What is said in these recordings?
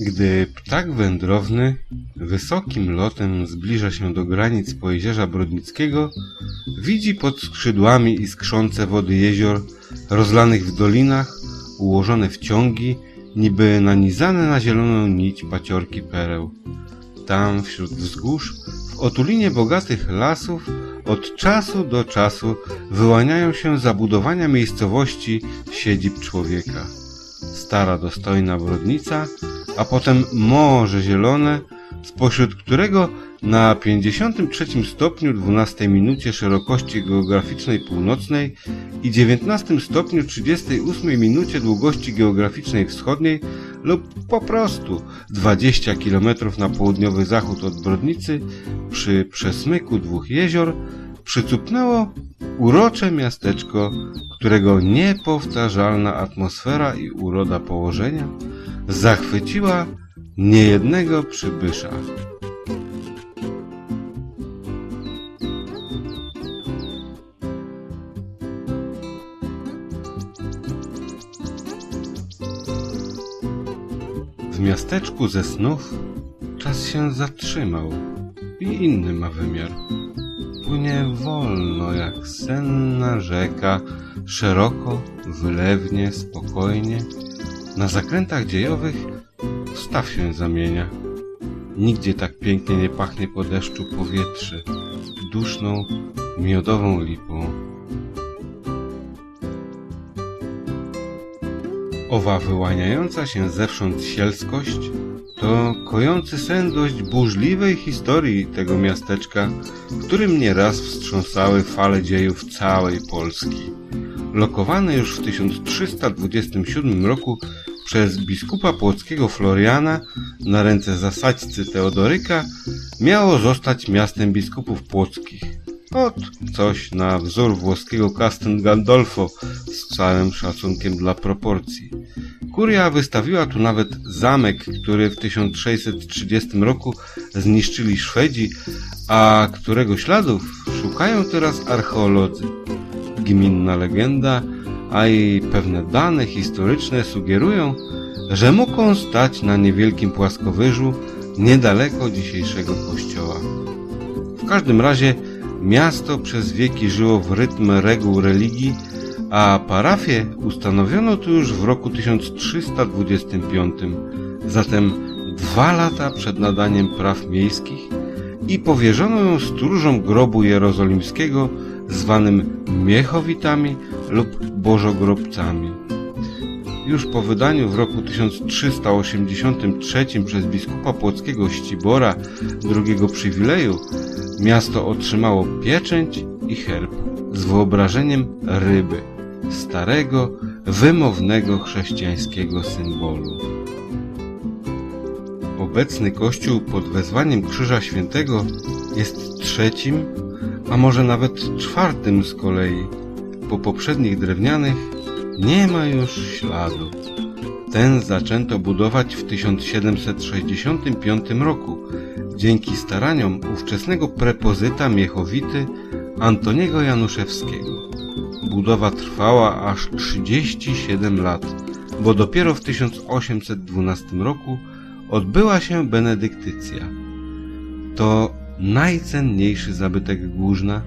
Gdy ptak wędrowny wysokim lotem zbliża się do granic Pojezierza Brodnickiego, widzi pod skrzydłami iskrzące wody jezior, rozlanych w dolinach, ułożone w ciągi, niby nanizane na zieloną nić paciorki pereł. Tam wśród wzgórz, w otulinie bogatych lasów, od czasu do czasu wyłaniają się zabudowania miejscowości siedzib człowieka. Stara dostojna brodnica, a potem Morze Zielone, spośród którego na 53 stopniu 12 minucie szerokości geograficznej północnej i 19 stopniu 38 minucie długości geograficznej wschodniej lub po prostu 20 km na południowy zachód od Brodnicy przy przesmyku dwóch jezior przycupnęło urocze miasteczko, którego niepowtarzalna atmosfera i uroda położenia zachwyciła niejednego przybysza. W miasteczku ze snów czas się zatrzymał i inny ma wymiar. Płynie wolno jak senna rzeka, szeroko, wylewnie, spokojnie. Na zakrętach dziejowych staw się zamienia. Nigdzie tak pięknie nie pachnie po deszczu powietrze, duszną, miodową lipą. Owa wyłaniająca się zewsząd sielskość to kojący sen dość burzliwej historii tego miasteczka, którym nieraz wstrząsały fale dziejów całej Polski. Lokowane już w 1327 roku przez biskupa płockiego Floriana na ręce zasadźcy Teodoryka miało zostać miastem biskupów płockich. Ot, coś na wzór włoskiego Castel Gandolfo z całym szacunkiem dla proporcji. Kuria wystawiła tu nawet zamek, który w 1630 roku zniszczyli Szwedzi, a którego śladów szukają teraz archeolodzy. Gminna legenda, a i pewne dane historyczne sugerują, że mógł on stać na niewielkim płaskowyżu niedaleko dzisiejszego kościoła. W każdym razie miasto przez wieki żyło w rytm reguł religii, a parafię ustanowiono tu już w roku 1325, zatem dwa lata przed nadaniem praw miejskich i powierzono ją stróżom grobu jerozolimskiego zwanym Miechowitami lub Bożogrobcami. Już po wydaniu w roku 1383 przez biskupa płockiego Ścibora drugiego przywileju miasto otrzymało pieczęć i herb z wyobrażeniem ryby, starego, wymownego chrześcijańskiego symbolu. Obecny kościół pod wezwaniem Krzyża Świętego jest trzecim, a może nawet czwartym z kolei. Po poprzednich drewnianych nie ma już śladu. Ten zaczęto budować w 1765 roku dzięki staraniom ówczesnego prepozyta Miechowity Antoniego Januszewskiego. Budowa trwała aż 37 lat, bo dopiero w 1812 roku odbyła się benedyktycja. To najcenniejszy zabytek Górzna,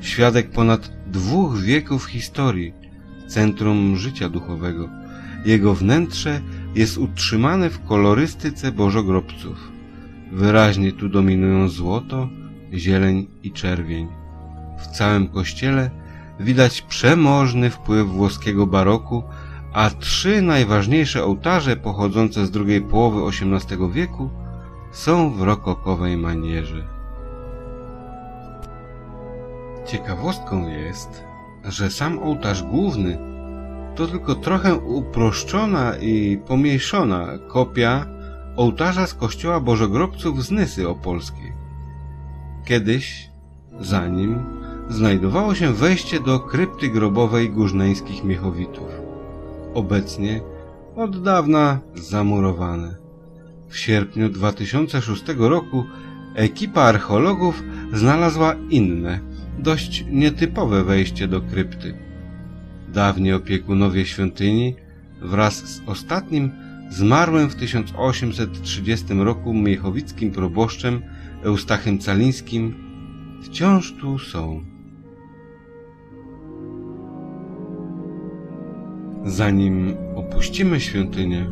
świadek ponad dwóch wieków historii, centrum życia duchowego. Jego wnętrze jest utrzymane w kolorystyce bożogrobców. Wyraźnie tu dominują złoto, zieleń i czerwień. W całym kościele widać przemożny wpływ włoskiego baroku, a trzy najważniejsze ołtarze pochodzące z drugiej połowy XVIII wieku są w rokokowej manierze. Ciekawostką jest, że sam ołtarz główny to tylko trochę uproszczona i pomniejszona kopia ołtarza z kościoła Bożogrobców z Nysy Opolskiej. Kiedyś, za nim, znajdowało się wejście do krypty grobowej górneńskich Miechowitów. Obecnie od dawna zamurowane. W sierpniu 2006 roku ekipa archeologów znalazła inne, dość nietypowe wejście do krypty. Dawni opiekunowie świątyni wraz z ostatnim zmarłym w 1830 roku miechowickim proboszczem Eustachem Calińskim wciąż tu są. Zanim opuścimy świątynię,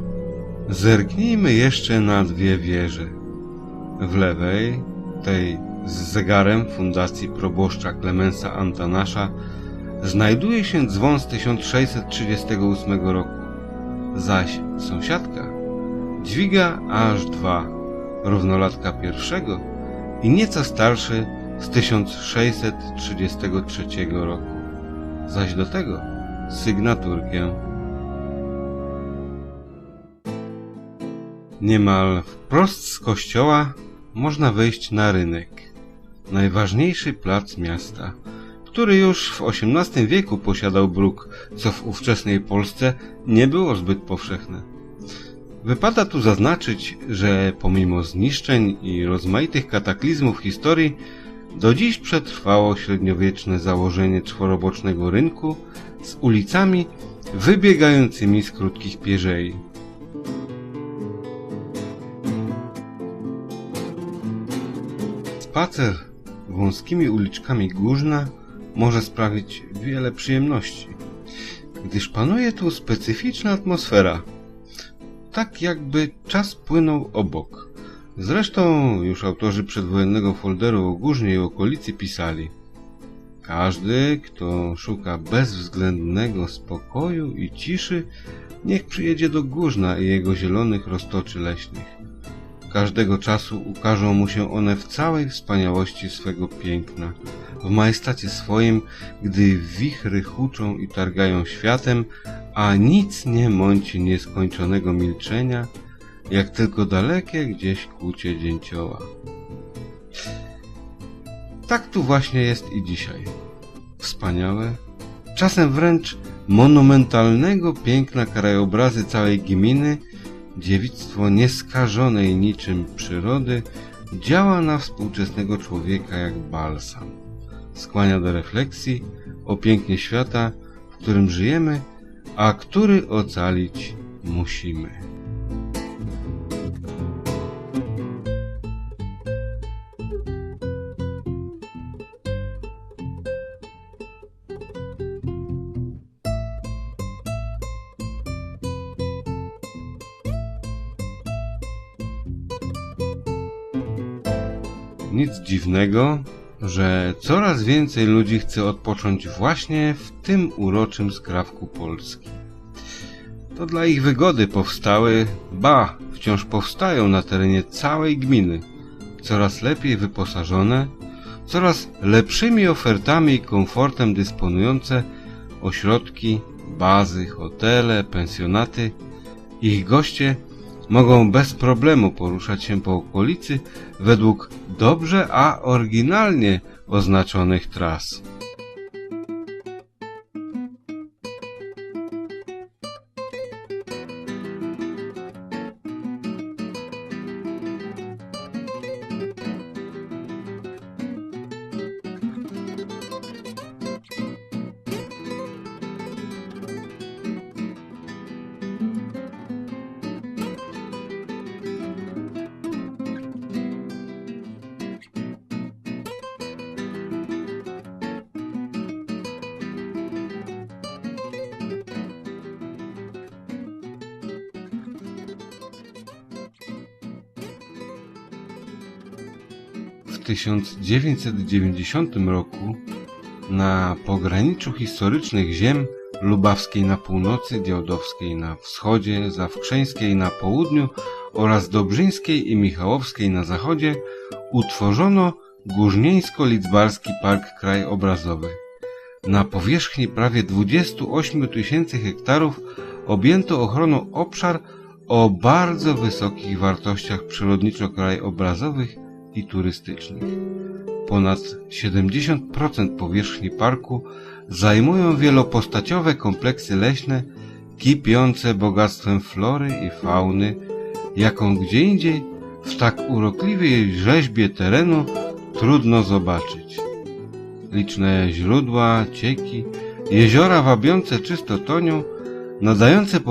zerknijmy jeszcze na dwie wieże. W lewej, tej z zegarem Fundacji Proboszcza Klemensa Antanasza, znajduje się dzwon z 1638 roku, zaś sąsiadka dźwiga aż dwa, równolatka pierwszego i nieco starszy z 1633 roku, zaś do tego sygnaturkę. Niemal wprost z kościoła można wejść na rynek, najważniejszy plac miasta, który już w XVIII wieku posiadał bruk, co w ówczesnej Polsce nie było zbyt powszechne. Wypada tu zaznaczyć, że pomimo zniszczeń i rozmaitych kataklizmów historii, do dziś przetrwało średniowieczne założenie czworobocznego rynku z ulicami wybiegającymi z krótkich pierzei. Spacer wąskimi uliczkami Górzna może sprawić wiele przyjemności, gdyż panuje tu specyficzna atmosfera, tak jakby czas płynął obok. Zresztą już autorzy przedwojennego folderu o Górznie i okolicy pisali Każdy, kto szuka bezwzględnego spokoju i ciszy, niech przyjedzie do Górzna i jego zielonych roztoczy leśnych. Każdego czasu ukażą mu się one w całej wspaniałości swego piękna, w majestacie swoim, gdy wichry huczą i targają światem, a nic nie mąci nieskończonego milczenia, jak tylko dalekie gdzieś kłucie dzięcioła. Tak tu właśnie jest i dzisiaj. Wspaniałe, czasem wręcz monumentalnego piękna krajobrazy całej gminy, dziewictwo nieskażonej niczym przyrody, działa na współczesnego człowieka jak balsam. Skłania do refleksji o pięknie świata, w którym żyjemy, a który ocalić musimy. Nic dziwnego, że coraz więcej ludzi chce odpocząć właśnie w tym uroczym skrawku Polski. To dla ich wygody powstały, ba, wciąż powstają na terenie całej gminy, coraz lepiej wyposażone, coraz lepszymi ofertami i komfortem dysponujące ośrodki, bazy, hotele, pensjonaty. Ich goście mogą bez problemu poruszać się po okolicy według dobrze a oryginalnie oznaczonych tras. 1990 roku na pograniczu historycznych ziem lubawskiej na północy, działdowskiej na wschodzie, zawkrzeńskiej na południu oraz dobrzyńskiej i michałowskiej na zachodzie utworzono Górnieńsko-Lidzbarski Park Krajobrazowy. Na powierzchni prawie 28 tysięcy hektarów objęto ochroną obszar o bardzo wysokich wartościach przyrodniczo-krajobrazowych i turystycznych. Ponad 70% powierzchni parku zajmują wielopostaciowe kompleksy leśne, kipiące bogactwem flory i fauny, jaką gdzie indziej w tak urokliwej rzeźbie terenu trudno zobaczyć. Liczne źródła, cieki, jeziora wabiące czystotonią, nadające powietrze